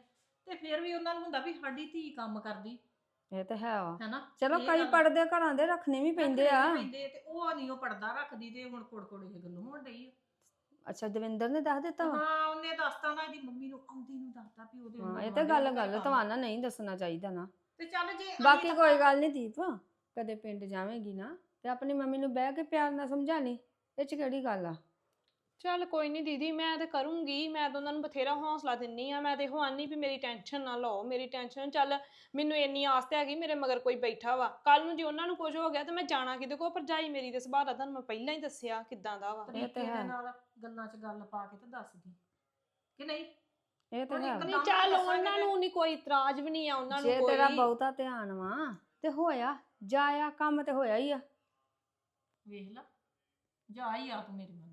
ਤੇ ਫਿਰ ਵੀ ਉਹਨਾਂ ਨੂੰ ਹੁੰਦਾ ਵੀ ਸਾਡੀ ਧੀ ਕੰਮ ਕਰਦੀ। ਇਹ ਤਾਂ ਹੈ ਵਾ। ਹੈਨਾ? ਚਲੋ ਇਹ ਕਈ ਗੱਲ- ਪੜਦੇ ਘਰਾਂ ਦੇ ਰੱਖਣੇ ਵੀ ਪੈਂਦੇ ਆ। ਰੱਖਣੇ ਵੀ ਪੈਂਦੇ ਤੇ ਉਹ ਨਹੀਂ ਉਹ ਪਰਦਾ ਰੱਖਦੀ ਤੇ ਹੁਣ ਕੋੜ ਕੋੜ ਇਹ ਗੱਲੋਂ ਹੋਣ ਡਈ ਆ। ਅੱਛਾ ਦਵਿੰਦਰ ਨੇ ਦੱਸ ਦਿੱਤਾ ਵਾ? ਹਾਂ ਉਹਨੇ ਦੱਸਤਾ ਨਾ ਇਹਦੀ ਮੰਮੀ ਨੂੰ ਆਉਂਦੀ ਨੂੰ ਦੱਸਤਾ ਵੀ ਉਹਦੇ ਹਾਂ ਇਹ ਤਾਂ ਗੱਲ ਗੱਲ। ਤੁਹਾਨੂੰ ਨਹੀਂ ਦੱਸਣਾ ਚਾਹੀਦਾ ਨਾ। ਤੇ ਚੱਲ ਜੇ ਅਸੀਂ ਬਾਕੀ ਤਾਂ- ਕੋਈ ਗੱਲ ਨਹੀਂ ਦੀਪ ਕਦੇ ਪਿੰਡ ਜਾਵੇਂਗੀ ਨਾ ਤੇ ਆਪਣੀ ਮੰਮੀ ਨੂੰ ਬਹਿ ਕੇ ਪਿਆਰ ਨਾਲ ਸਮਝਾ ਲਈ ਇਹ ਚ ਕਿਹੜੀ ਗੱਲ ਆ? ਚੱਲ ਕੋਈ ਨਹੀਂ ਦੀਦੀ ਮੈਂ ਤੇ ਕਰੂੰਗੀ ਮੈਂ ਤਾਂ ਉਹਨਾਂ ਨੂੰ ਬਥੇਰਾ ਹੌਸਲਾ ਦਿੰਨੀ ਆ ਮੈਂ ਤੇ ਇਹੋ ਆਨੀ ਵੀ ਮੇਰੀ ਟੈਨਸ਼ਨ ਨਾ ਲਓ ਮੇਰੀ ਟੈਨਸ਼ਨ ਚੱਲ ਮੈਨੂੰ ਇੰਨੀ ਆਸ ਤੇ ਹੈਗੀ ਮੇਰੇ ਮਗਰ ਕੋਈ ਬੈਠਾ ਵਾ ਕੱਲ ਨੂੰ ਜੇ ਉਹਨਾਂ ਨੂੰ ਕੁਝ ਹੋ ਗਿਆ ਤੇ ਮੈਂ ਜਾਣਾ ਕਿਤੇ ਕੋ ਭਰਜਾਈ ਮੇਰੀ ਦੇ ਸੁਭਾਅ ਦਾ ਤੁਹਾਨੂੰ ਮੈਂ ਪਹਿਲਾਂ ਹੀ ਦੱਸਿਆ ਕਿਦਾਂ ਦਾ ਵਾ। ਇਹ ਤਰੀਕੇ ਤਾਂ ਦੇ ਹੈ। ਨਾਲ ਗੱਲਾਂ 'ਚ ਗੱਲ ਪਾ ਕੇ ਤੇ ਦੱਸਦੀ। ਕਿ ਨਹੀਂ? ਇਹ ਤਾਂ ਹੁਣ ਹੈ। ਇੱਕ ਨਹੀਂ ਤਾਂ ਚੱਲ ਉਹਨਾਂ ਨੂੰ ਨਹੀਂ ਕੋਈ ਇਤਰਾਜ਼ ਵੀ ਨਹੀਂ ਆ ਉਹਨਾਂ ਨੂੰ ਜੇ ਤੇਰਾ ਬਹੁਤਾ ਧਿਆਨ ਵਾ ਤੇ ਹੋਇਆ ਜਾਇਆ ਕੰਮ ਤੇ ਹੋਇਆ ਹੀ ਆ। ਵੇਖ ਲਾ ਜਾ ਹੀ ਆ ਤੂੰ ਮੇਰੇ ਤੇ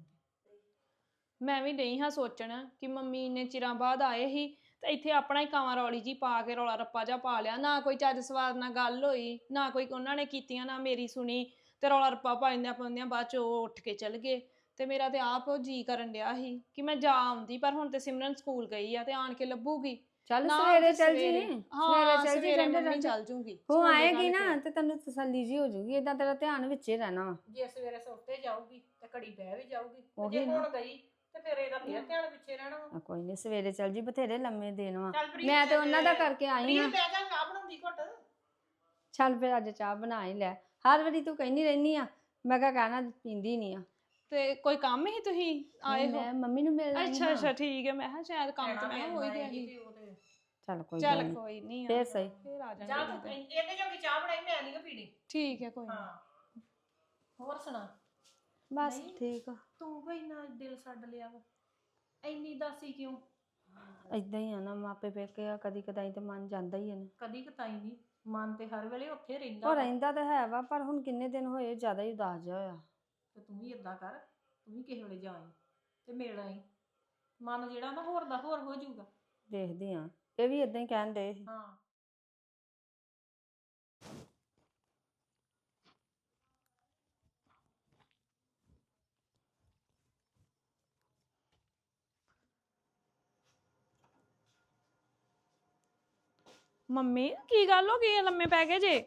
ਮੈਂ ਵੀ ਨਹੀਂ ਹਾਂ ਸੋਚਣ ਕਿ ਮੰਮੀ ਇੰਨੇ ਚਿਰਾਂ ਬਾਅਦ ਆਏ ਸੀ ਤੇ ਇੱਥੇ ਆਪਣਾ ਹੀ ਕਾਵਾਂ ਰੌਲੀ ਜੀ ਪਾ ਕੇ ਰੌਲਾ ਰੱਪਾ ਜਾ ਪਾ ਲਿਆ ਨਾ ਕੋਈ ਚੱਜ ਸਵਾਦ ਨਾਲ ਗੱਲ ਹੋਈ ਨਾ ਕੋਈ ਉਹਨਾਂ ਨੇ ਕੀਤੀਆਂ ਨਾ ਮੇਰੀ ਸੁਣੀ ਤੇ ਰੌਲਾ ਰੱਪਾ ਪਾਉਂਦਿਆਂ ਪਾਉਂਦਿਆਂ ਬਾਅਦ ਚ ਉਹ ਉੱਠ ਕੇ ਚਲ ਗਏ ਤੇ ਮੇਰਾ ਤੇ ਆਪ ਜੀ ਕਰਨ ਡਿਆ ਸੀ ਕਿ ਮੈਂ ਜਾ ਆਉਂਦੀ ਪਰ ਹੁਣ ਤੇ ਸਿਮਰਨ ਸਕੂਲ ਗਈ ਆ ਤੇ ਆਣ ਕੇ ਲੱਭੂਗੀ ਚੱਲ ਨਾ ਸਵੇਰੇ ਤੇ ਚੱਲ ਜੀ ਸਵੇਰੇ। ਸਵੇਰੇ ਹਾਂ ਚੱਲ ਜੀ ਸਵੇਰੇ ਠੰਡੇ ਮੰਮੀ ਠੰਡੇ ਚੱਲ ਜੂਗੀ ਉਹ ਆਏਗੀ ਨਾ। ਤੇ ਤੈਨੂੰ ਤਸੱਲੀ ਜੀ ਹੋ ਜੂਗੀ ਇਦਾਂ ਤੇਰਾ ਧਿਆਨ ਵਿੱਚ ਹੀ ਰਹਿਣਾ ਵਾ ਜੇ ਸਵੇਰੇ ਸੁੱਤੇ ਜਾਊਗੀ ਤੇ ਘੜੀ ਬਹਿ ਵੀ ਜਾਊਗੀ ਤੇ ਉਹੀ ਜੇ ਨਾ। ਹੁਣ ਗਈ ਤੇ ਫਿਰ ਇਹਦਾ ਫੇਰ ਧਿਆਨ ਪਿੱਛੇ ਰਹਿਣਾ ਵਾ। ਆ, ਕੋਈ ਨਹੀਂ ਸਵੇਰੇ ਚੱਲ ਜੀ ਬਥੇਰੇ ਲੰਮੇ ਦਿਨ ਵਾ। ਚੱਲ ਪ੍ਰੀਤ ਮੈਂ ਤੇ ਉਹਨਾਂ ਦਾ ਜੇ- ਕਰਕੇ ਆਈ ਪ੍ਰੀਤ ਹਾਂ। ਬਹਿ ਜਾ ਚਾਹ ਬਣਾਉਂਦੀ ਘੁੱਟ। ਚੱਲ ਫਿਰ ਅੱਜ ਚਾਹ ਬਣਾ ਹੀ ਲੈ। ਹਰ ਵਾਰੀ ਤੂੰ ਕਹਿੰਦੀ ਰਹਿਨੀ ਆ ਮੈਂ ਕਿਹਾ ਕਹਿਣਾ ਪੀਂਦੀ ਨਹੀਂ ਆ। ਤੇ ਕੋਈ ਕੰਮ ਹੀ ਤੁਸੀਂ ਆਏ ਹੋ? ਮੈਂ ਮੰਮੀ ਨੂੰ ਮਿਲ ਅੱਛਾ ਅੱਛਾ ਠੀਕ ਹੈ ਮੈਂ ਕਿਹਾ ਸ਼ਾਇਦ ਕੰਮ ਤੇ ਮੈਂ ਹੋ ਹੀ ਗਿਆ ਸੀ ਚੱਲ ਕੋਈ ਚੱਲ ਗੱਲ ਨੀ। ਕੋਈ ਨਹੀਂ ਫੇਰ ਸਹੀ। ਫੇਰ ਆ ਜਾ ਜਾਵਾਂਗੇ ਤੂੰ ਇਹਦੇ ਜੋਗੀ ਚਾਹ ਬਣਾਈ ਮੈਂ ਨਹੀਂ ਪੀਣੀ। ਠੀਕ ਹੈ ਕੋਈ ਨੀ। ਹਾਂ। ਹੋਰ ਸੁਣਾ। ਬਸ ਨਹੀਂ। ਠੀਕ ਆ। ਤੂੰ ਕੋਈ ਨਾ ਦਿਲ ਛੱਡ ਲਿਆ ਵਾ। ਇੰਨੀ ਦਾਸੀ ਕਿਉਂ? ਇਦਾਂ ਹੀ ਆ ਨਾ ਮਾਪੇ ਪੇਕੇ ਆ ਕਦੀ ਕਦਾਈ ਤੇ ਮਨ ਜਾਂਦਾ ਹੀ ਆ ਨਾ। ਕਦੀ ਕਤਾਈ ਨਹੀਂ ਮਨ ਤੇ ਹਰ ਵੇਲੇ ਉੱਥੇ ਰਹਿੰਦਾ ਉਹ ਵਾ। ਰਹਿੰਦਾ ਤਾਂ ਹੈ ਵਾ ਪਰ ਹੁਣ ਕਿੰਨੇ ਦਿਨ ਹੋਏ ਜ਼ਿਆਦਾ ਹੀ ਉਦਾਸ ਜਿਹਾ ਹੋਇਆ। ਤੇ ਤੂੰ ਵੀ ਇਦਾਂ ਕਰ ਤੂੰ ਵੀ ਕਿਸੇ ਵੇਲੇ ਜਾ ਆਈ ਤੇ ਮਿਲ ਆਈ। ਮਨ ਜਿਹੜਾ ਨਾ ਹੋਰ ਦਾ ਹੋਰ ਹੋ ਜਾਊਗਾ। ਦੇਖਦੀ ਆ ਇਹ ਵੀ ਇਦਾਂ ਹੀ ਕਹਿਣ ਦੇ ਹਾਂ। ਮੰਮੀ, ਕੀ ਗੱਲ ਹੋ ਗਈ ਹੈ ਲੰਮੇ ਪੈ ਗਏ ਜੇ?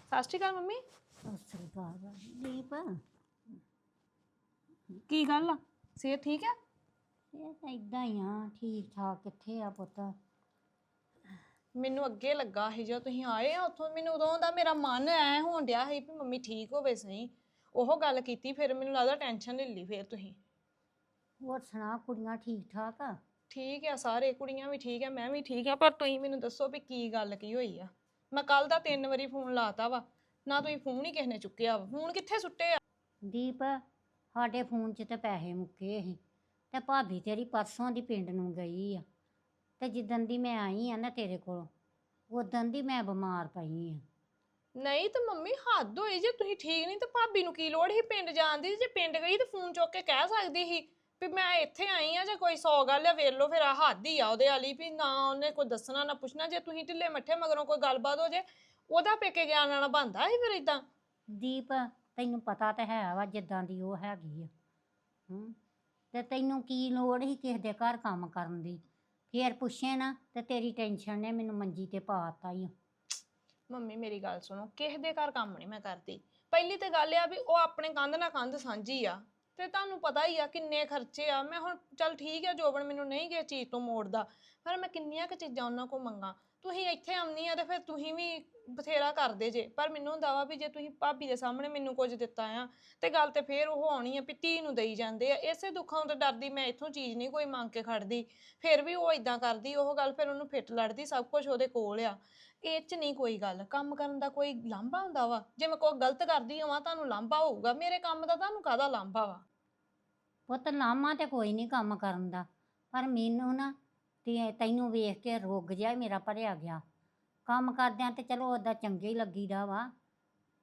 ਸਤਿ ਸ਼੍ਰੀ ਅਕਾਲ ਮੰਮੀ। ਸਤਿ ਸ੍ਰੀ ਦੀਪ ਕੀ ਗੱਲ ਆ? ਸਿਹਤ ਠੀਕ ਹੈ ਇਹ ਤਾਂ ਇਦਾਂ ਹੀ ਆ? ਠੀਕ ਠਾਕ ਕਿੱਥੇ ਆ ਪੁੱਤ ਮੈਨੂੰ ਅੱਗੇ ਲੱਗਾ ਸੀ, ਜਦੋਂ ਤੁਸੀਂ ਆਏ ਆ ਉੱਥੋਂ, ਮੈਨੂੰ ਉਦੋਂ ਦਾ ਮੇਰਾ ਮਨ ਐ ਹੋਣ ਡਿਆ ਸੀ ਵੀ ਮੰਮੀ ਠੀਕ ਹੋਵੇ ਸਹੀ। ਉਹ ਗੱਲ ਕੀਤੀ, ਫਿਰ ਮੈਨੂੰ ਲੱਗਦਾ ਟੈਨਸ਼ਨ ਲੈ ਲਈ ਫਿਰ ਤੁਸੀਂ। ਹੋਰ ਸੁਣਾ ਕੁੜੀਆਂ ਠੀਕ ਠਾਕ ਆ? ਠੀਕ ਆ ਸਾਰੇ ਕੁੜੀਆਂ ਵੀ ਠੀਕ ਆ ਮੈਂ ਵੀ ਠੀਕ ਆ ਪਰ ਤੁਸੀਂ ਮੈਨੂੰ ਦੱਸੋ ਵੀ ਕੀ ਗੱਲ ਕੀ ਹੋਈ ਆ? ਮੈਂ ਕੱਲ ਦਾ ਤਿੰਨ ਵਾਰੀ ਫੋਨ ਲਾਤਾ ਵਾ ਨਾ ਤੁਸੀਂ ਫੋਨ ਹੀ ਕਿਸੇ ਨੇ ਚੁੱਕਿਆ ਵਾ। ਫੋਨ ਕਿੱਥੇ ਸੁੱਟੇ ਆ? ਦੀਪ ਸਾਡੇ ਫੋਨ 'ਚ ਤੇ ਪੈਸੇ ਮੁੱਕੇ ਸੀ ਤੇ ਭਾਬੀ ਤੇਰੀ ਪਰਸੋਂ ਦੀ ਪਿੰਡ ਨੂੰ ਗਈ ਆ ਤੇ ਜਿੱਦਣ ਦੀ ਮੈਂ ਆਈ ਆ ਨਾ ਤੇਰੇ ਕੋਲ ਉਦੋਂ ਦੀ ਮੈਂ ਬਿਮਾਰ ਪਈ ਆ। ਨਹੀਂ ਤਾਂ ਮੰਮੀ ਹੱਦ ਹੋਈ ਜੇ ਤੁਸੀਂ ਠੀਕ ਨਹੀਂ ਤਾਂ ਭਾਬੀ ਨੂੰ ਕੀ ਲੋੜ ਸੀ ਪਿੰਡ ਜਾਣ ਦੀ? ਜੇ ਪਿੰਡ ਗਈ ਤਾਂ ਫੋਨ ਚੁੱਕ ਕੇ ਕਹਿ ਸਕਦੀ ਸੀ ਵੀ ਮੈਂ ਇੱਥੇ ਆਈ ਆ ਜਾਂ ਕੋਈ ਸੌ ਗੱਲ ਆ ਵੇਖ ਲਓ ਫਿਰ ਆ ਹੱਦ ਹੀ ਆ ਉਹਦੇ ਵਾਲੀ ਵੀ ਨਾ ਉਹਨੇ ਕੋਈ ਦੱਸਣਾ ਨਾ ਪੁੱਛਣਾ ਜੇ ਤੁਸੀਂ ਢਿੱਲੇ ਮੱਠੇ ਮਗਰੋਂ ਕੋਈ ਗੱਲਬਾਤ ਹੋ ਜੇ ਉਹਦਾ ਪੇਕੇ ਗਿਆਨ ਨਾਲ ਬੰਦਾ ਸੀ ਫਿਰ ਇਦਾਂ ਦੀਪ ਤੈਨੂੰ ਪਤਾ ਤਾਂ ਹੈ ਵਾ ਜਿੱਦਾਂ ਦੀ ਉਹ ਹੈਗੀ ਆ। ਹੂੰ ਤੇ ਤੈਨੂੰ ਕੀ ਲੋੜ ਸੀ ਕਿਸੇ ਦੇ ਘਰ ਕੰਮ ਕਰਨ ਦੀ? ਫੇਰ ਪੁੱਛੇ ਨਾ ਤੇ ਤੇਰੀ ਟੈਨਸ਼ਨ ਨੇ ਮੈਨੂੰ ਮੰਜੀ ਤੇ ਪਾਤਾ ਹੀ ਮੰਮੀ ਮੇਰੀ ਗੱਲ ਸੁਣੋ ਕਿਸੇ ਦੇ ਘਰ ਕੰਮ ਨਹੀਂ ਮੈਂ ਕਰਦੀ। ਪਹਿਲੀ ਤੇ ਗੱਲ ਆ ਵੀ ਉਹ ਆਪਣੇ ਕੰਧ ਨਾਲ ਕੰਧ ਸਾਂਝੀ ਆ। ਤੇ ਤੁਹਾਨੂੰ ਪਤਾ ਹੀ ਆ ਕਿੰਨੇ ਖਰਚੇ ਆ। ਮੈਂ ਹੁਣ ਚੱਲ ਠੀਕ ਆ, ਜੋਬਨ ਮੈਨੂੰ ਨਹੀਂ ਕਿਸੇ ਚੀਜ਼ ਤੋਂ ਮੋੜਦਾ, ਪਰ ਮੈਂ ਕਿੰਨੀਆਂ ਕੁ ਚੀਜ਼ਾਂ ਉਹਨਾਂ ਕੋਲ ਮੰਗਾ। ਤੁਸੀਂ ਇੱਥੇ ਆਉਂਦੀ ਆ ਤੇ ਫਿਰ ਤੁਸੀਂ ਵੀ ਬਥੇਰਾ ਕਰਦੇ ਜੇ, ਪਰ ਮੈਨੂੰ ਹੁੰਦਾ ਵਾ ਵੀ ਜੇ ਤੁਸੀਂ ਭਾਬੀ ਦੇ ਸਾਹਮਣੇ ਮੈਨੂੰ ਕੁਝ ਦਿੱਤਾ ਆ, ਤੇ ਗੱਲ ਤੇ ਫੇਰ ਉਹ ਆਉਣੀ ਆ ਵੀ ਧੀ ਨੂੰ ਦੇਈ ਜਾਂਦੇ ਆ। ਇਸੇ ਦੁੱਖਾਂ ਤੋਂ ਡਰਦੀ ਮੈਂ ਇੱਥੋਂ ਚੀਜ਼ ਨਹੀਂ ਕੋਈ ਮੰਗ ਕੇ ਖੜਦੀ, ਫਿਰ ਵੀ ਉਹ ਇਦਾਂ ਕਰਦੀ, ਉਹ ਗੱਲ ਫਿਰ ਉਹਨੂੰ ਫਿੱਟ ਲੜਦੀ, ਸਭ ਕੁਝ ਉਹਦੇ ਕੋਲ ਆ। ਇਹ ਚ ਨਹੀਂ ਕੋਈ ਗੱਲ, ਕੰਮ ਕਰਨ ਦਾ ਕੋਈ ਲਾਂਭਾ ਹੁੰਦਾ ਵਾ? ਜੇ ਮੈਂ ਕੋਈ ਗਲਤ ਕਰਦੀ ਹਾਂ ਤੁਹਾਨੂੰ ਲਾਂਭਾ ਹੋਊਗਾ। ਮੇਰੇ ਕੰਮ ਦਾ ਤੁਹਾਨੂੰ ਕਾਹਦਾ ਲਾਂਭਾ ਵਾ? ਪੁੱਤ ਲਾਮਾ ਤੇ ਕੋਈ ਨਹੀਂ ਕੰਮ ਕਰਨ ਦਾ। ਪਰ ਮੈਨੂੰ ਨਾ ਤੇ ਤੈਨੂੰ ਵੇਖ ਕੇ ਰੋਗ ਜਿਹਾ ਹੀ ਮੇਰਾ ਭਰਿਆ ਗਿਆ। ਕੰਮ ਕਰਦਿਆਂ ਤੇ ਚਲੋ ਉਹਦਾ ਚੰਗੇ ਹੀ ਲੱਗੀਦਾ ਵਾ।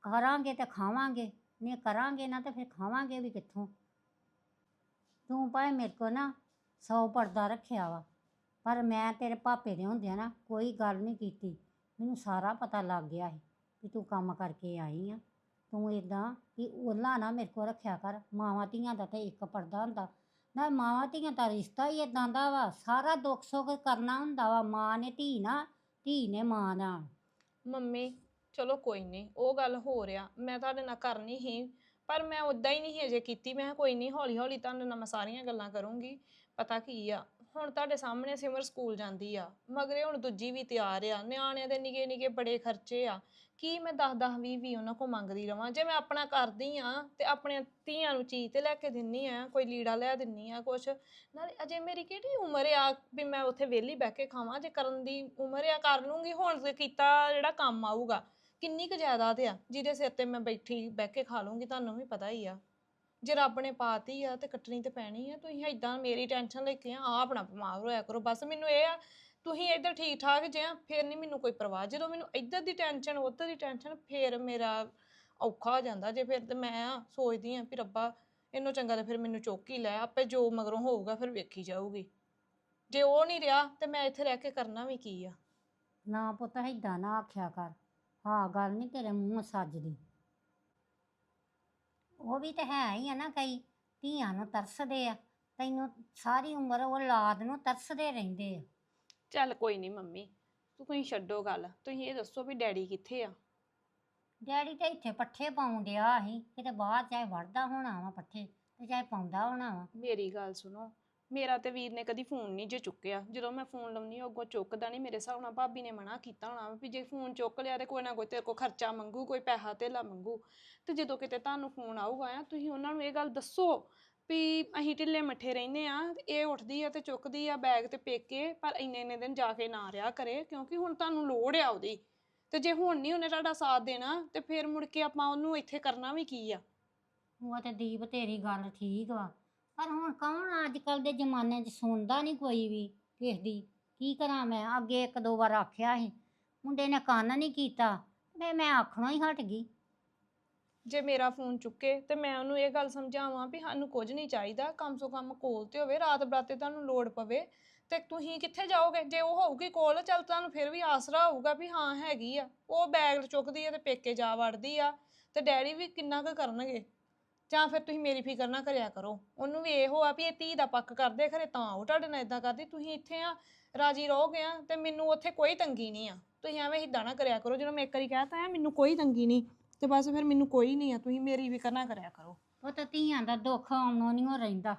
ਕਰਾਂਗੇ ਤੇ ਖਾਵਾਂਗੇ, ਨਹੀਂ ਕਰਾਂਗੇ ਨਾ ਤੇ ਫਿਰ ਖਾਵਾਂਗੇ ਵੀ ਕਿੱਥੋਂ? ਤੂੰ ਭਾਵੇਂ ਮੇਰੇ ਕੋ ਨਾ ਸੌ ਪਰਦਾ ਰੱਖਿਆ ਵਾ, ਪਰ ਮੈਂ ਤੇਰੇ ਪਾਪੇ ਦੇ ਹੁੰਦਿਆਂ ਨਾ ਕੋਈ ਗੱਲ ਨਹੀਂ ਕੀਤੀ। ਮੈਨੂੰ ਸਾਰਾ ਪਤਾ ਲੱਗ ਗਿਆ ਸੀ ਕਿ ਤੂੰ ਕੰਮ ਕਰਕੇ ਆਈ ਆ। ਤੂੰ ਇਦਾਂ ਕਿ ਉਹਲਾ ਨਾ ਮੇਰੇ ਕੋ ਰੱਖਿਆ ਕਰ, ਮਾਵਾਂ ਧੀਆਂ ਦਾ ਤਾਂ ਇੱਕ ਪਰਦਾ ਹੁੰਦਾ। ਨਾ ਮਾਵਾਂ ਧੀਆਂ ਦਾ ਰਿਸ਼ਤਾ ਹੀ ਇਦਾਂ ਦਾ ਵਾ, ਸਾਰਾ ਦੁੱਖ ਸੁੱਖ ਕਰਨਾ ਹੁੰਦਾ ਵਾ, ਮਾਂ ਨੇ ਧੀ ਨਾ, ਧੀ ਨੇ ਮਾਂ ਨਾਲ ਮੰਮੀ, ਚਲੋ ਕੋਈ ਨਹੀਂ ਉਹ ਗੱਲ ਹੋ ਰਿਆ ਮੈਂ ਤੁਹਾਡੇ ਨਾਲ ਕਰਨੀ ਹੀ, ਪਰ ਮੈਂ ਉਦਾਂ ਹੀ ਨਹੀਂ ਅਜੇ ਕੀਤੀ, ਮੈਂ ਕਿਹਾ ਕੋਈ ਨਹੀਂ ਹੌਲੀ ਹੌਲੀ ਤੁਹਾਡੇ ਨਾਲ ਮੈਂ ਸਾਰੀਆਂ ਗੱਲਾਂ ਕਰੂੰਗੀ, ਪਤਾ ਕੀ ਆ, ਹੁਣ ਤੁਹਾਡੇ ਸਾਹਮਣੇ ਸਿਮਰ ਸਕੂਲ ਜਾਂਦੀ ਆ, ਮਗਰੇ ਹੁਣ ਦੂਜੀ ਵੀ ਤਿਆਰ ਆ, ਨਿਆਣਿਆਂ ਦੇ ਨਿੱਕੇ ਨਿੱਕੇ ਬੜੇ ਖਰਚੇ ਆ ਕੀ ਮੈਂ 10 10 20 20 ਉਹਨਾਂ ਕੋ ਮੰਗਦੀ ਰਵਾਂ? ਜੇ ਮੈਂ ਆਪਣਾ ਕਰਦੀ ਆ ਤੇ ਆਪਣੇ ਧੀਆਂ ਨੂੰ ਚੀਜ਼ ਤੇ ਲੈ ਕੇ ਦਿੰਨੀ ਆ, ਕੋਈ ਲੀੜਾ ਲੈ ਦਿੰਨੀ ਆ, ਕੁਛ। ਨਾਲੇ ਅਜੇ ਮੇਰੀ ਕਿਹੜੀ ਉਮਰ ਆ ਵੀ ਮੈਂ ਉੱਥੇ ਵਿਹਲੀ ਬਹਿ ਕੇ ਖਾਵਾਂ? ਜੇ ਕਰਨ ਦੀ ਉਮਰ ਆ, ਕਰ ਲੂੰਗੀ। ਹੁਣ ਤੇ ਕੀਤਾ ਜਿਹੜਾ ਕੰਮ ਆਊਗਾ, ਕਿੰਨੀ ਕੁ ਜਾਇਦਾਦ ਆ? ਜਿਹਦੇ ਸਿਰ ਤੇ ਮੈਂ ਬੈਠੀ ਬਹਿ ਕੇ ਖਾ ਲੂੰਗੀ, ਤੁਹਾਨੂੰ ਵੀ ਪਤਾ ਹੀ ਆ। ਜੇ ਰੱਬ ਨੇ ਪਾਤੀ ਆ ਤੇ ਕੱਟਣੀ ਤੇ ਪੈਣੀ ਆ, ਤੁਸੀਂ ਏਦਾਂ ਮੇਰੀ ਟੈਨਸ਼ਨ ਲੈ ਕੇ ਆ ਆਹ ਆਪਣਾ ਬਿਮਾਰ ਹੋਇਆ ਕਰੋ। ਬਸ ਮੈਨੂੰ ਇਹ ਆ ਤੁਸੀਂ ਇੱਧਰ ਠੀਕ ਠਾਕ ਜੇ ਫਿਰ ਨਹੀਂ ਮੈਨੂੰ ਕੋਈ ਪਰਵਾਹ। ਜਦੋਂ ਮੈਨੂੰ ਇੱਧਰ ਦੀ ਟੈਨਸ਼ਨ ਉੱਧਰ ਦੀ ਟੈਨਸ਼ਨ ਫਿਰ ਮੇਰਾ ਔਖਾ ਹੋ ਜਾਂਦਾ ਜੇ। ਫਿਰ ਤੇ ਮੈਂ ਸੋਚਦੀ ਆ ਵੀ ਰੱਬਾ, ਇਹਨੂੰ ਚੰਗਾ ਤਾਂ ਫਿਰ ਮੈਨੂੰ ਚੁੱਕ ਲੈ। ਆਪੇ ਜੋ ਮਗਰੋਂ ਹੋਊਗਾ ਫਿਰ ਵੇਖੀ ਜਾਊਗੀ। ਜੇ ਉਹ ਨਹੀਂ ਰਿਹਾ, ਤੇ ਮੈਂ ਇੱਥੇ ਰਹਿ ਕੇ ਕਰਨਾ ਵੀ ਕੀ ਆ? ਨਾ ਪੁੱਤ, ਏਦਾਂ ਨਾ ਆਖਿਆ ਕਰ। ਹਾਂ, ਗੱਲ ਨਹੀਂ ਤੇਰੇ ਮੂੰਹ ਸੱਜਦੀ। ਉਹ ਵੀ ਤੇ ਹੈ ਹੀ ਆ ਨਾ ਕਈ। ਧੀਆਂ ਨੂੰ ਤਰਸਦੇ ਆ। ਤੈਨੂੰ ਸਾਰੀ ਉਮਰ ਉਹ ਲਾਦ ਨੂੰ ਤਰਸਦੇ ਰਹਿੰਦੇ ਆ। ਚੱਲ ਕੋਈ ਨਹੀਂ ਮੰਮੀ ਤੂੰ ਤੁਸੀਂ ਛੱਡੋ ਗੱਲ ਤੁਸੀਂ ਇਹ ਦੱਸੋ ਵੀ ਡੈਡੀ ਕਿੱਥੇ ਆ? ਡੈਡੀ ਤੇ ਇੱਥੇ ਪੱਠੇ ਪਾਉਣ ਡਿਆ ਸੀ ਕਿਤੇ ਬਾਹਰ ਚਾਹੇ ਵੜਦਾ ਹੋਣਾ ਵਾ ਪੱਠੇ ਤੇ ਚਾਹੇ ਪਾਉਂਦਾ ਹੋਣਾ ਵਾ। ਮੇਰੀ ਗੱਲ ਸੁਣੋ ਮੇਰਾ ਤੇ ਵੀਰ ਨੇ ਕਦੀ ਫੋਨ ਨਹੀਂ ਜੇ ਚੁੱਕਿਆ ਜਦੋਂ ਮੈਂ ਫੋਨ ਲਾਉਣੀ ਅੱਗੋਂ ਚੁੱਕਦਾ ਨਹੀਂ ਮੇਰੇ ਹਿਸਾਬ ਨਾਲ ਭਾਬੀ ਨੇ ਮਨਾ ਕੀਤਾ ਹੋਣਾ ਵੀ ਜੇ ਫੋਨ ਚੁੱਕ ਲਿਆ ਤੇ ਕੋਈ ਨਾ ਕੋਈ ਤੇਰੇ ਕੋਲ ਖਰਚਾ ਮੰਗੂ ਕੋਈ ਪੈਸਾ ਧੇਲਾ ਮੰਗੂ ਤੇ ਜਦੋਂ ਕਿਤੇ ਤੁਹਾਨੂੰ ਫੋਨ ਆਊਗਾ ਆ ਤੁਸੀਂ ਉਹਨਾਂ ਨੂੰ ਇਹ ਗੱਲ ਦੱਸੋ ਵੀ ਅਸੀਂ ਢਿੱਲੇ ਮੱਠੇ ਰਹਿੰਦੇ ਆ ਇਹ ਉੱਠਦੀ ਆ ਤੇ ਚੁੱਕਦੀ ਆ ਬੈਗ ਤੇ ਪੇਕੇ, ਪਰ ਇੰਨੇ ਇੰਨੇ ਦਿਨ ਜਾ ਕੇ ਨਾ ਰਿਹਾ ਕਰੇ, ਕਿਉਂਕਿ ਹੁਣ ਤੁਹਾਨੂੰ ਲੋੜ ਆ ਉਹਦੀ। ਤੇ ਜੇ ਹੁਣ ਨਹੀਂ ਉਹਨੇ ਤੁਹਾਡਾ ਸਾਥ ਦੇਣਾ, ਤੇ ਫਿਰ ਮੁੜ ਕੇ ਆਪਾਂ ਉਹਨੂੰ ਇੱਥੇ ਕਰਨਾ ਵੀ ਕੀ ਆ? ਉਹ ਤੇ ਦੀਪ, ਤੇਰੀ ਗੱਲ ਠੀਕ ਵਾ। ਪਰ ਹੁਣ ਕੌਣ ਅੱਜ ਕੱਲ ਦੇ ਜ਼ਮਾਨੇ 'ਚ ਸੁਣਦਾ ਨਹੀਂ ਕੋਈ ਵੀ ਕਿਸ ਦੀ? ਕੀ ਕਰਾਂ ਮੈਂ? ਅੱਗੇ ਇੱਕ ਦੋ ਵਾਰ ਆਖਿਆ ਸੀ। ਮੁੰਡੇ ਨੇ ਕੰਨ ਨਹੀਂ ਕੀਤਾ? ਤੇ ਮੈਂ ਆਖਣੋਂ ਹੀ ਹਟ ਗਈ। ਜੇ ਮੇਰਾ ਫੋਨ ਚੁੱਕੇ ਤੇ ਮੈਂ ਉਹਨੂੰ ਇਹ ਗੱਲ ਸਮਝਾਵਾਂ ਵੀ ਸਾਨੂੰ ਕੁਝ ਨਹੀਂ ਚਾਹੀਦਾ, ਕਮ ਸੋ ਕਮ ਕੋਲ ਤੇ ਹੋਵੇ, ਰਾਤ ਬਰਾਤੇ ਤੁਹਾਨੂੰ ਲੋੜ ਪਵੇ ਤੇ ਤੁਸੀਂ ਕਿੱਥੇ ਜਾਓਗੇ? ਜੇ ਉਹ ਹੋਊਗੀ ਕੋਲ, ਚੱਲ ਤੁਹਾਨੂੰ ਫਿਰ ਵੀ ਆਸਰਾ ਹੋਊਗਾ ਵੀ ਹਾਂ ਹੈਗੀ ਆ। ਉਹ ਬੈਗ ਚੁੱਕਦੀ ਆ ਤੇ ਪੇਕੇ ਜਾ ਵੜਦੀ ਆ ਤੇ ਡੈਡੀ ਵੀ ਕਿੰਨਾ ਕੁ ਕਰਨਗੇ? ਜਾਂ ਫਿਰ ਤੁਸੀਂ ਮੇਰੀ ਫਿਕਰ ਨਾ ਕਰਿਆ ਕਰੋ। ਉਹਨੂੰ ਵੀ ਇਹੋ ਆ ਵੀ ਇਹ ਧੀ ਦਾ ਪੱਕ ਕਰਦੇ ਖਰੇ ਤਾਂ ਉਹ ਤੁਹਾਡੇ ਨਾਲ ਇਦਾਂ ਕਰਦੀ। ਤੁਸੀਂ ਇੱਥੇ ਆ, ਰਾਜੀ ਰਹੋਗੇ ਆ ਤੇ ਮੈਨੂੰ ਉੱਥੇ ਕੋਈ ਤੰਗੀ ਨਹੀਂ ਆ। ਤੁਸੀਂ ਐਵੇਂ ਹਿੱਦਾਂ ਨਾ ਕਰਿਆ ਕਰੋ, ਜਦੋਂ ਮੈਂ ਇੱਕ ਵਾਰੀ ਕਹਿਤਾ ਆ, ਮੈਨੂੰ ਕੋਈ ਤੰਗੀ ਨਹੀਂ। ਤੇ ਬਸ ਫਿਰ ਮੈਨੂੰ ਕੋਈ ਨਹੀਂ ਆ, ਤੁਸੀਂ ਮੇਰੀ ਫਿਕਰ ਨਾ ਕਰਿਆ ਕਰੋ। ਉਹ ਤਾਂ ਧੀਆਂ ਦਾ ਦੁੱਖ ਆਉਣੋਂ ਨਹੀਂ ਰਹਿੰਦਾ।